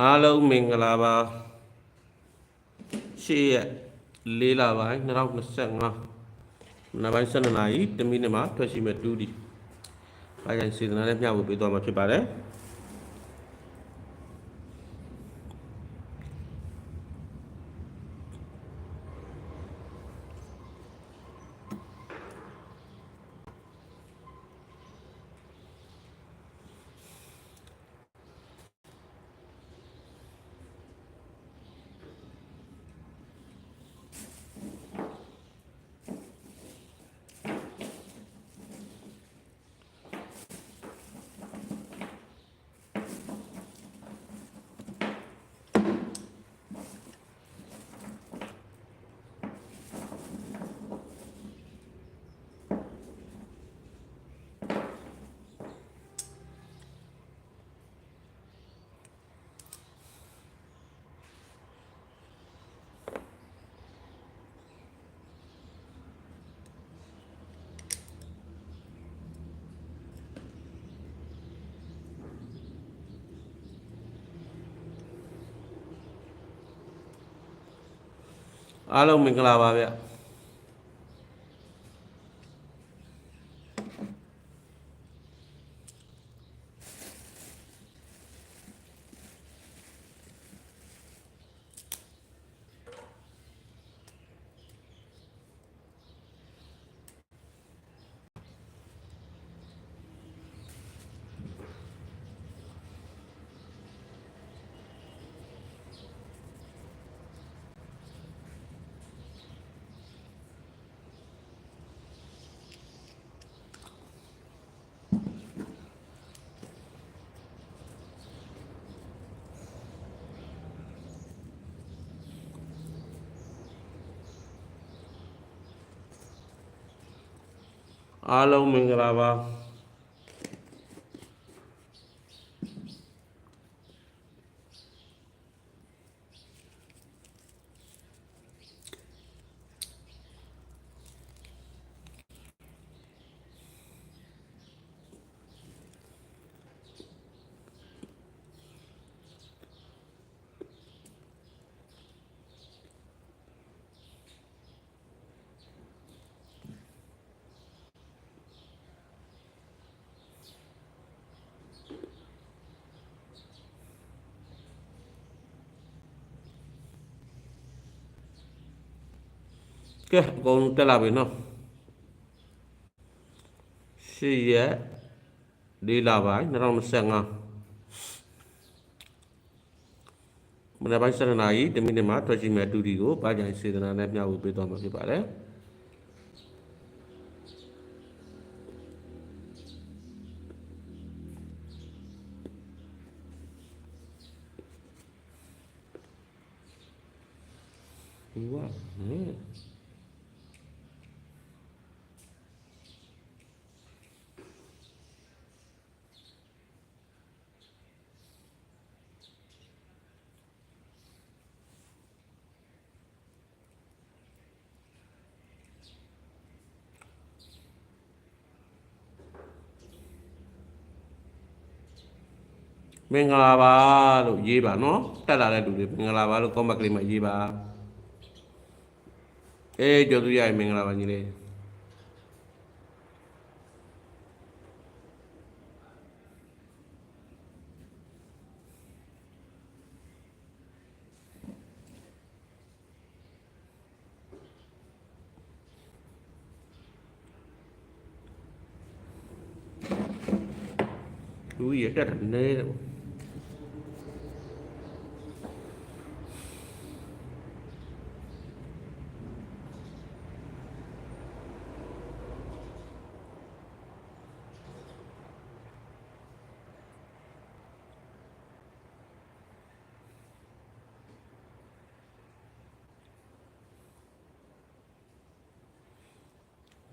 အားလုံးမင်္ဂလာပါရှေ့ရက်၄လပိုင်း2025မနက်ပိုင်း7:00နာရီတမိနစ်မှာထွက်ရှိမဲ့တူးဒီဘာကြိုင်စေတနာနဲ့မျှဝေပေးသွားမှာဖြစ်ပါတယ် အားလုံးမင်္ဂလာပါဗျ အားလုံးမင်္ဂလာပါ ကဲအကုန်လုံးတက်လာပြီနော်ရှေ့ရက်၄လပိုင်း2025မနက်ပိုင်း7:00နာရီတမိနစ်မှာထွက်ရှိမဲ့တူဒီကိုဘာကြိုင်စေတနာနဲ့မျှဝေပေးသွားမှာဖြစ်ပါတယ်ဒီကဟဲ့ မင်္ဂလာပါလို့ရေးပါနော်တက်လာတဲ့လူတွေမင်္ဂလာပါလို့ comment ကလေးမှာရေးပါအေးကျော်သူရရင်မင်္ဂလာပါညီလေးလူကြီးတက်တယ်နေတယ်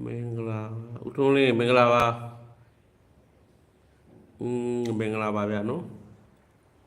မင်္ဂလာဦးထုံးလေးမင်္ဂလာပါอืมမင်္ဂလာပါဗျာနော်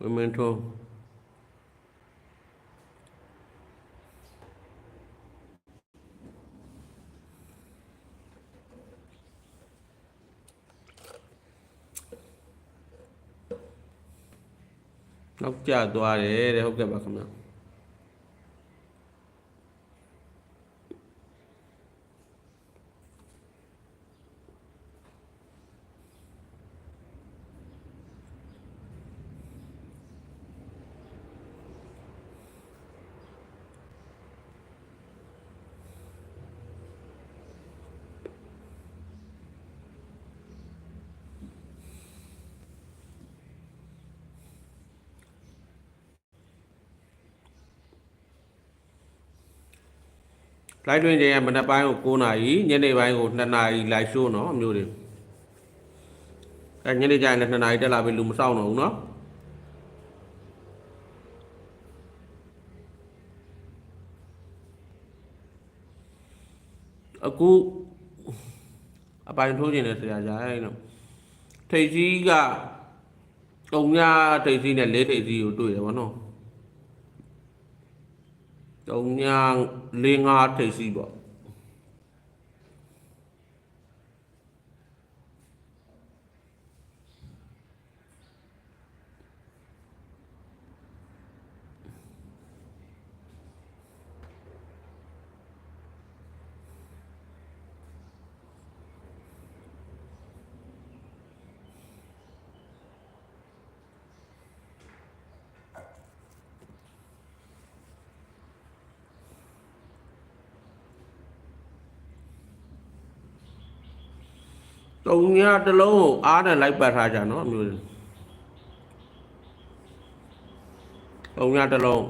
ဝင်းမင်းထုံးနောက်ကျသွားတယ်တဲ့ဟုတ်ကဲ့ပါခင်ဗျာ လိုက်တွင်ချိန်ကမနက်ပိုင်းကို9နာရီညနေပိုင်းကို2နာရီလိုက်ရှိုးနော်အမျိုးတွေအဲညနေကျရင်2နာရီတက်လာပြီလူမစောင့်တော့ဘူးနော်အခုအပိုင်ထိုးခြင်းနဲ့ဆရာကြီးအဲ့တော့ထိတ်ကြီးကတုံညာထိတ်ကြီးနဲ့လေးထိတ်ကြီးကိုတွေ့ရပါတော့ ၃ည၄၅ထိပ်စီးပေါ့ တုံညာတစ်လုံးကိုအားနဲ့လိုက်ပတ်ထားကြနော်အမျိုးတွေတုံညာတစ်လုံး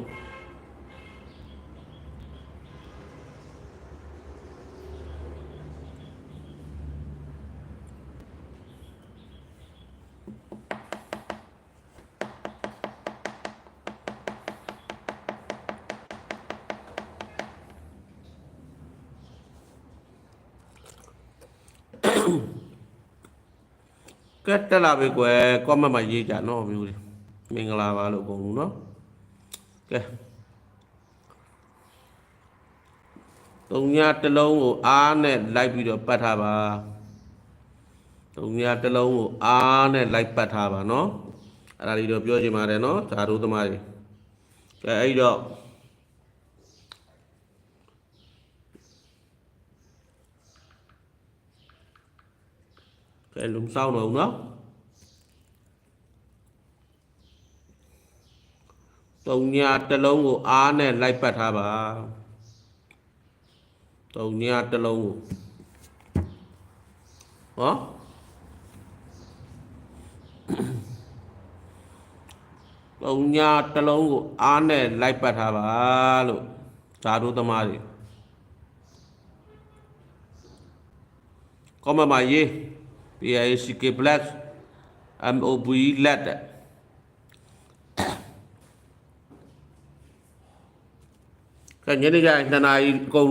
ကဲတက်လာပြီကွယ်ကောမန့်မှာရေးကြနော်အမျိုးတွေမင်္ဂလာပါလို့အကုန်လုံးနော်ကဲတုံညာတစ်လုံးကိုအားနဲ့လိုက်ပြီးတော့ပတ်ထားပါတုံညာတစ်လုံးကိုအားနဲ့လိုက်ပတ်ထားပါနော်အဲ့ဒါလေးတော့ပြောချင်ပါတယ်နော်ဓာတုသမားတွေကဲအဲ့တော့ ကဲလုံဆောင်တော့ဦးနော်တုံညာတစ်လုံးကိုအားနဲ့လိုက်ပတ်ထားပါတုံညာတစ်လုံးကိုဟောတုံညာတစ်လုံးကိုအားနဲ့လိုက်ပတ်ထားပါလို့ဓာတုသမားတွေကောမမရေး PICK plus MOB let ကညနေကျရင်2နာရီအကုန်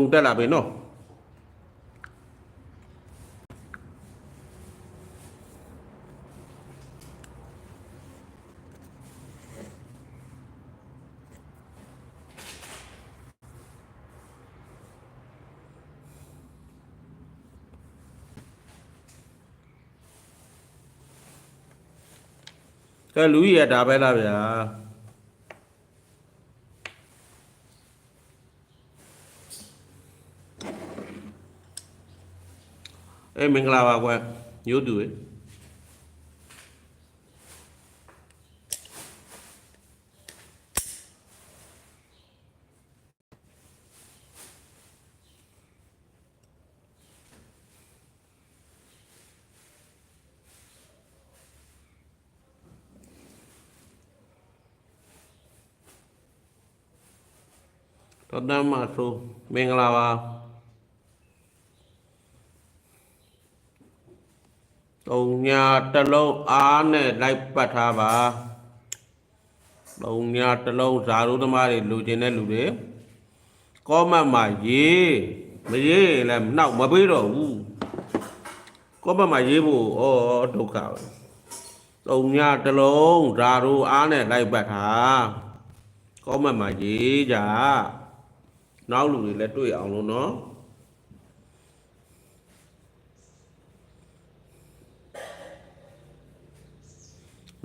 က်လာပြီနော်ကဲလူကြီးရဒါပဲလားဗျာအေးမင်္ဂလာပါကွယ်ညို့တူရေ တော်တမ်းမဆိုးမင်္ဂလာပါတုံညာတစ်လုံးအားနဲ့လိုက်ပတ်ထားပါတုံညာတစ်လုံးဇာရုသမားတွေလူကျင်တဲ့လူတွေကောမတ်မှာရေးမရေးရင်လည်းနောက်မပေးတော့ဘူးကောမတ်မှာရေးဖို့ဩဒုက္ခပဲတုံညာတစ်လုံးဇာရုအားနဲ့လိုက်ပတ်ထားကောမတ်မှာရေးကြ နောက်လူတွေလည်းတွေ့အောင်လို့နော်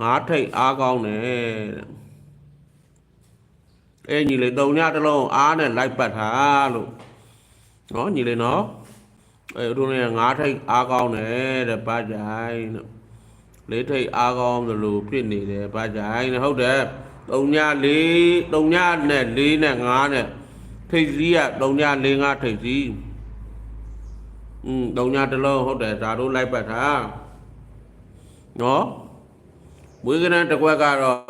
ငါးထိတ်အားကောင်းတယ်တဲ့အဲညီလေးသုံးညတစ်လုံးအားနဲ့လိုက်ပတ်ထားလို့နော်ညီလေးနော်အဲတို့လည်းငါးထိတ်အားကောင်းတယ်တဲ့ပါကြိုင်လို့လေးထိတ်အားကောင်းသလိုဖြစ်နေတယ်ပါကြိုင်တဲ့ဟုတ်တယ်သုံးညလေးသုံးညနဲ့လေးနဲ့ငါးနဲ့ ထိတ်စည်းကသုံးညလေးငါးထိတ်စည်းอืมသုံးညတစ်လုံးဟုတ်တယ်ဒါတို့လိုက်ပတ်ထားနော်မွေးကနန်းတစ်ခွက်ကတော့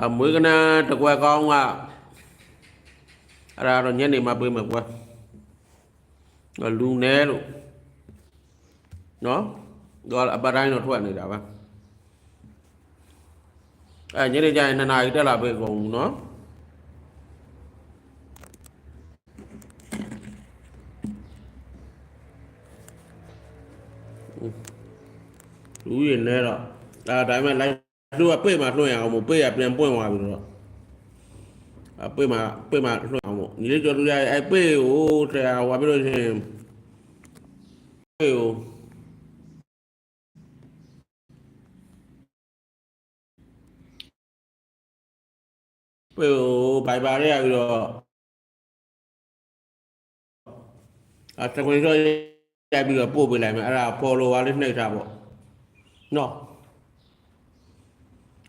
အမွေးကနန်းတစ်ခွက်ကောင်းကအဲ့ဒါတော့ညနေမှပြေးမယ်ကွာလူနဲလို့နော်တော့အပတိုင်းတော့ထွက်နေတာပါအဲညနေကျရင်2နာရီတက်လာပြီကုန်ဘူးနော် လူရင်နဲ့တော့ဒါဒါပေမဲ့လိုက်လူကပြေးမှလွှင့်ရအောင်မို့ပြေးရပြန်ပွင့်သွားပြီတော့အပြေးမှပြေးမှလွှင့်အောင်မို့ညီလေးကျော်လူရအဲပြေးကိုတရားဟောပြီးလို့ရှိရင်ပြေးကိုပြေဘိုင်ဘာရဲရပြီးတော့အတကွင် တော့ရိုက်ပြီးတော့ပို့ပေးလိုက်မယ်အဲ့ဒါ follower လေးနှိပ်ထားပေါ့နော်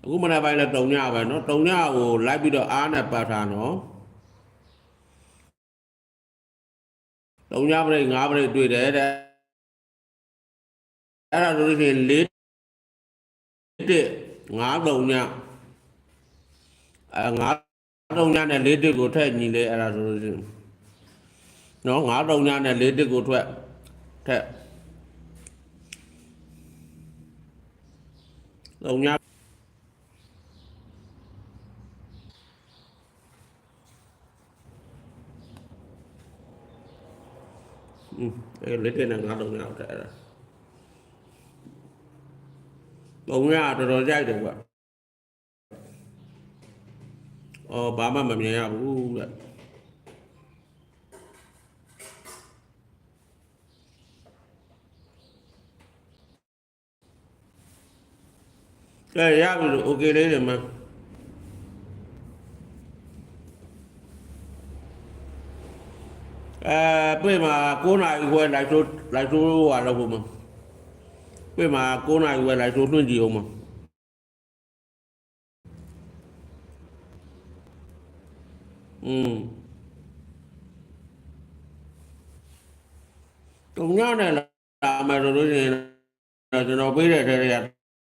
အခုမနေ့ပိုင်းလည်းတုံညပဲနော်တုံညကိုလိုက်ပြီးတော့အားနဲ့ပတ်ထားနော်တုံညပရိတ်ငါးပရိတ်တွေ့တယ်တဲ့အဲ့ဒါဆိုလို့ရှိရင်လေးတစ်ငါးတုံညအဲငါးတုံညနဲ့လေးတစ်ကိုထည့်ညီလေအဲ့ဒါဆိုလို့ရှိရင်နော်ငါးတုံညနဲ့လေးတစ်ကိုထွက် ထည့်တုံညอืมအဲ့လေးတစ်နဲ့ငါးတုံညကိုထည့်အဲ့ဒါတုံညတော်တော်ကြိုက်တ ယ်ကွာအော်ဘာမှမမြင်ရဘူးတဲ့ကဲရပြီလို့ okay လေးတယ်မအဲပြေးမှာ9နာရီခွဲလိုက်ဆိုလိုက်ဆိုဟာလောက်ဖို့မပြေးမှာ9နာရီခွဲလိုက်ဆို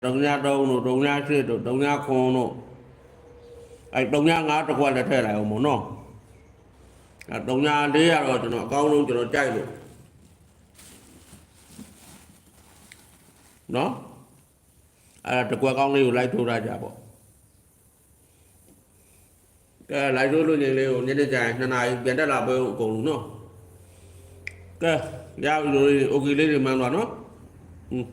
တွန့်ကြည့်အောင်မ อืมတုံညနဲ့လာမယ်ဆိုလို့ရှိရင်တော့ကျွန်တော်ပေးတဲ့ထဲတွေကတုံည3တို့တုံည7တို့တုံည9တို့အဲတုံည5တစ်ခွက်လည်းထည့်လိုက်အောင်မို့နော်အဲတုံည4ကတော့ကျွန်တော်အကောင်းဆုံးကျွန်တော်ကြိုက်လို့နော်အဲတကွက်ကောင်းလေးကိုလိုက်ထိုးရကြပေါ့ ကဲလိုက်လို့လို့ညင်လေးကိုညနေကျရင်2နာရီပြန်တက်လာပဲအကုန်လုံးနော်ကဲရပြီလို့โอเคလေးတွေမှန်းသွားနော်ဟွန်း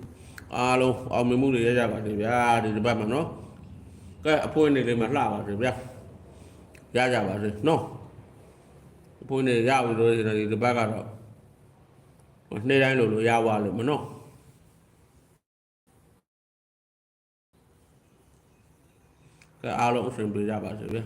အားလုံးအောင်မြင်မှုတွေရကြပါစေဗျာဒီတစ်ပတ်မှာနော်ကဲအဖိုးနေလေးမှာလှပါစေဗျာရကြပါစေနော်အဖိုးနေရပြီလို့ဒီတစ်ပတ်ကတော့နေ့တိုင်းလို့လို့ရသွားလို့မနော်ကဲအားလုံးအဆင်ပြေကြပါစေဗျာ